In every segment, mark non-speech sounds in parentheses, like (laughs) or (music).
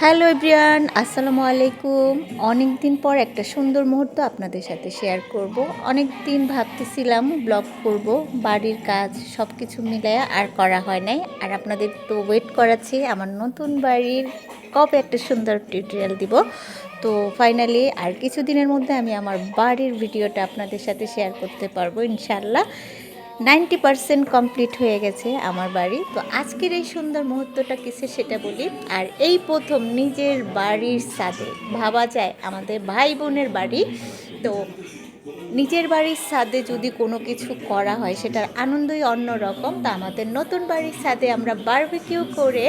Hello everyone আসসালামু আলাইকুম। অনেক দিন পর একটা সুন্দর মুহূর্ত আপনাদের সাথে শেয়ার করব। অনেক দিন ভাবতেছিলাম ব্লগ করব, বাড়ির কাজ সব কিছু মিলায়া আর করা হয় নাই। আর আপনাদের তো ওয়েট করাচ্ছি, আমার নতুন বাড়ির কবে একটা সুন্দর টিউটোরিয়াল দিব। তো ফাইনালি আর কিছুদিনের মধ্যে আমি আমার বাড়ির ভিডিওটা আপনাদের সাথে শেয়ার করতে পারব ইনশাল্লাহ নাইনটি পারসেন্ট কমপ্লিট হয়ে গেছে আমার বাড়ি। তো আজকের এই সুন্দর মুহূর্তটা কিসে সেটা বলি। আর এই প্রথম নিজের বাড়ির ছাদে, ভাবা যায় আমাদের ভাই বোনের বাড়ি। তো নিজের বাড়ির ছাদে যদি কোনো কিছু করা হয়, সেটার আনন্দই অন্য রকম। তা আমাদের নতুন বাড়ির ছাদে আমরা বারবিকিউ করে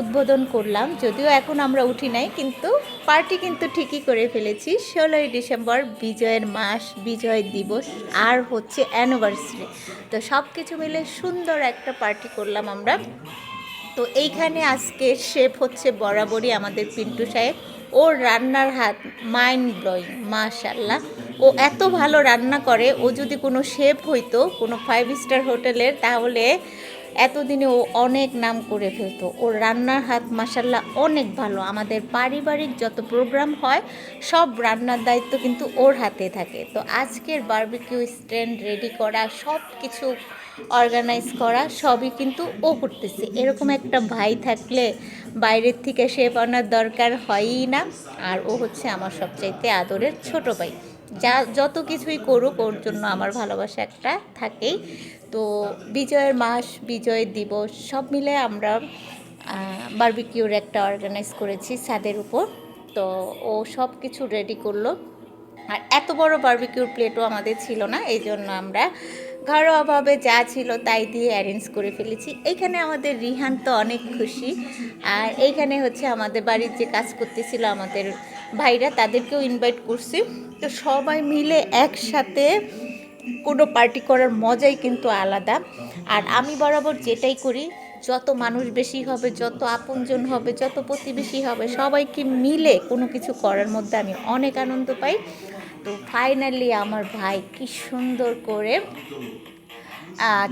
উদ্বোধন করলাম। যদিও এখন আমরা উঠি নাই, কিন্তু পার্টি কিন্তু ঠিকই করে ফেলেছি। ষোলোই ডিসেম্বর বিজয়ের মাস, বিজয় দিবস, আর হচ্ছে অ্যানিভার্সারি তো সব কিছু মিলে সুন্দর একটা পার্টি করলাম আমরা। তো এইখানে আজকে শেফ হচ্ছে বরাবরই আমাদের পিন্টু সাহেব। ওর রান্নার হাত মাইন্ড ব্লোয়িং মাশাল্লাহ ও এত ভালো রান্না করে, ও যদি কোনো শেফ হইতো, কোনো ফাইভ স্টার হোটেলের তাহলে এতদিনে ও অনেক নাম করে ফেলতো। ওর রান্নার হাত মাসাল্লাহ অনেক ভালো। আমাদের পারিবারিক যত প্রোগ্রাম হয়, সব রান্নার দায়িত্ব কিন্তু ওর হাতে থাকে। তো আজকের বার্বিকিউ স্ট্যান্ড রেডি করা সব কিছু অর্গানাইজ করা, সবই কিন্তু ও করতেছে। এরকম একটা ভাই থাকলে বাইরের থেকে শেপ আনার দরকার হয়ই না। আর ও হচ্ছে আমার সবচাইতে আদরের ছোট ভাই। যা যত কিছুই করুক, ওর জন্য আমার ভালোবাসা একটা থাকেই। তো বিজয়ের মাস, বিজয় দিবস, সব মিলে আমরা বার্বিকিউর একটা অর্গানাইজ করেছি ছাদের উপর। তো ও সব কিছু রেডি করল। আর এত বড় বার্বিকিউর প্লেটও আমাদের ছিল না এই জন্য আমরা ঘরোয়াভাবে যা ছিল তাই দিয়ে অ্যারেঞ্জ করে ফেলেছি। এইখানে আমাদের রিহান তো অনেক খুশি। আর এইখানে হচ্ছে আমাদের বাড়ির যে কাজ করতেছিল আমাদের ভাইরা, তাদেরকেও ইনভাইট করছি। তো সবাই মিলে একসাথে কোনো পার্টি করার মজাই কিন্তু আলাদা। আর আমি বরাবর যেটাই করি, যত মানুষ বেশি হবে, যত আপনজন হবে, যত প্রতিবেশী হবে, সবাইকে মিলে কোনো কিছু করার মধ্যে আমি অনেক আনন্দ পাই। তো ফাইনালি আমার ভাই কি সুন্দর করে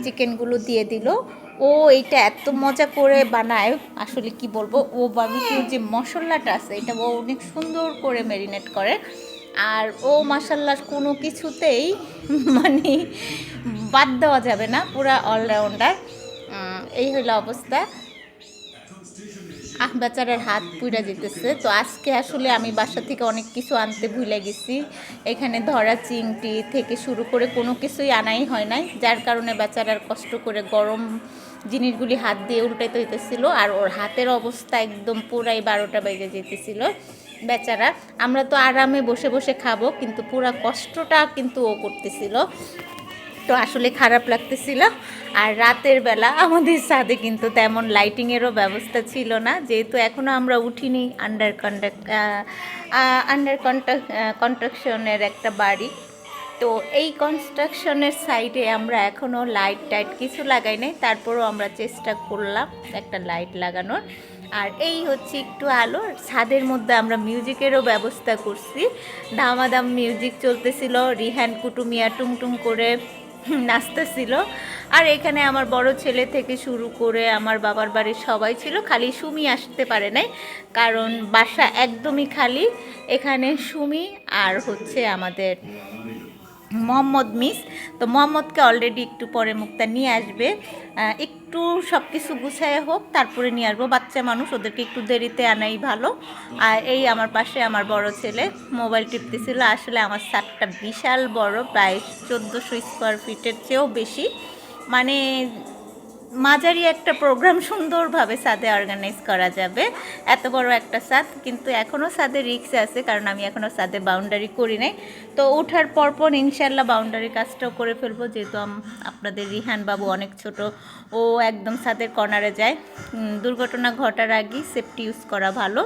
চিকেনগুলো দিয়ে দিল। ও এইটা এত মজা করে বানায়, আসলে কি বলব, ও বাবিকিউ যে মশলাটা আছে, এটা ও অনেক সুন্দর করে ম্যারিনেট করে। আর ও মাসাল্লাহ কোনো কিছুতেই (laughs) মানে বাদ দেওয়া যাবে না, পুরা অলরাউন্ডার এই হলো অবস্থা। বেচারার হাত পুড়া যেতেছে। তো আজকে আসলে আমি বাসা থেকে অনেক কিছু আনতে ভুলে গেছি। এখানে ধরা চিংটি থেকে শুরু করে কোনো কিছুই আনাই হয় নাই, যার কারণে বেচারার কষ্ট করে গরম জিনিসগুলি হাত দিয়ে উল্টাইতে হইতেছিল আর ওর হাতের অবস্থা একদম পুরাই বারোটা বেজে যেতেছিল। বেচারা, আমরা তো আরামে বসে বসে খাব, কিন্তু পুরা কষ্টটা কিন্তু ও করতেছিল। তো আসলে খারাপ লাগতেছিল। আর রাতের বেলা আমাদের ছাদে কিন্তু তেমন লাইটিংয়েরও ব্যবস্থা ছিল না। যেহেতু এখনও আমরা উঠিনি আন্ডার কন্ট্রাক্ট আন্ডার কন্ট্রাকশনের একটা বাড়ি। তো এই কনস্ট্রাকশনের সাইডে আমরা এখনও লাইট টাইট কিছু লাগাই নাই। তারপরও আমরা চেষ্টা করলাম একটা লাইট লাগানোর। আর এই হচ্ছে একটু আলো। ছাদের মধ্যে আমরা মিউজিকেরও ব্যবস্থা করছি। দামাদাম মিউজিক চলতেছিল, রিহান কুটুমিয়া টুংটুং করে। (laughs) নাচতেছিল। আর এখানে আমার বড় ছেলে থেকে শুরু করে আমার বাবার বাড়ির সবাই ছিল, খালি সুমি আসতে পারে নাই, কারণ বাসা একদমই খালি। এখানে সুমি আর হচ্ছে আমাদের মোহাম্মদ মিস। তো মোহাম্মদকে অলরেডি একটু পরে মুক্তা নিয়ে আসবে। একটু সব কিছু গুছায় হোক, তারপরে নিয়ে আসব। বাচ্চা মানুষ, ওদেরকে একটু দেরিতে আনাই ভালো। আর এই আমার পাশে আমার বড় ছেলে মোবাইল টিপতেছিল। আসলে আমার সাতটা বিশাল বড়, প্রায় চোদ্দোশো স্কোয়ার ফিটের চেয়েও বেশি। মানে মাঝারি একটা প্রোগ্রাম সুন্দরভাবে সাদে অর্গানাইজ করা যাবে। এত বড় একটা সাদ কিন্তু এখনও সাদে রিক্স আছে, কারণ আমি এখনও সাদে বাউন্ডারি করি নাই। তো ওঠার পরপর ইনশাল্লাহ বাউন্ডারি কাজটাও করে ফেলব, যেহেতু আপনাদের রিহান বাবু অনেক ছোট, ও একদম সাদের কর্নারে যায়। দুর্ঘটনা ঘটার আগেই সেফটি ইউজ করা ভালো।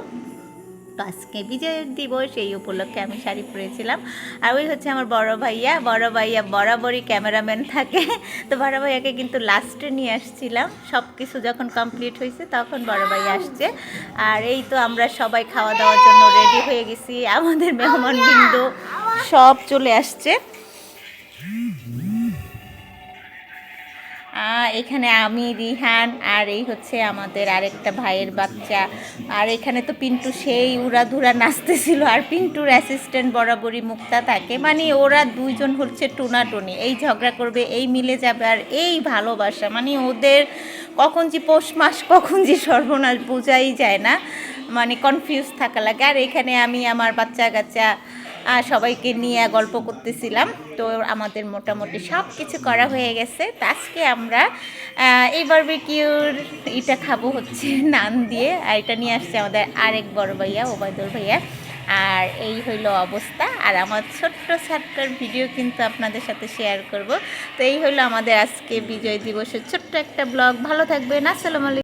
আজকে বিজয়ের দিবস, এই উপলক্ষে আমি শাড়ি পরেছিলাম। আর ওই হচ্ছে আমার বড় ভাইয়া। বড় ভাইয়া বরাবরই ক্যামেরাম্যান থাকে। তো বড় ভাইয়াকে কিন্তু লাস্টে নিয়ে আসছিলাম। সব কিছু যখন কমপ্লিট হয়েছে, তখন বড় ভাই আসছে। আর এই তো আমরা সবাই খাওয়া দাওয়ার জন্য রেডি হয়ে গেছি। আমাদের মেহমান বিন্দু সব চলে আসছে। এখানে আমি, রিহান, আর এই হচ্ছে আমাদের আরেকটা ভাইয়ের বাচ্চা। আর এখানে তো পিন্টু সেই উড়াধুরা নাচতেছিল, আর পিন্টুর অ্যাসিস্ট্যান্ট বরাবরই মুক্তা থাকে। মানে ওরা দুইজন হচ্ছে টুনাটুনি, এই ঝগড়া করবে, এই মিলে যাবে, আর এই ভালোবাসা। মানে ওদের কখন যে পৌষ মাস, কখন যে সর্বনাশ বোঝাই যায় না। মানে কনফিউজ থাকা লাগে। আর এখানে আমি, আমার বাচ্চা কাচ্চা সবাইকে নিয়ে গল্প করতেছিলাম। তো আমাদের মোটামুটি সব কিছু করা হয়ে গেছে। তো আজকে আমরা এই বারবিকিউর এটা খাব হচ্ছে নান দিয়ে। আর এটা নিয়ে আসছে আমাদের আরেক বড় ভাইয়া ওবায়দুর ভাইয়া। আর এই হইল অবস্থা। আর আমার ছোট্ট ছাট্টার ভিডিও কিন্তু আপনাদের সাথে শেয়ার করব। তো এই হলো আমাদের আজকে বিজয় দিবসের ছোট্ট একটা ব্লগ ভালো থাকবেন। আসসালামু আলাইকুম।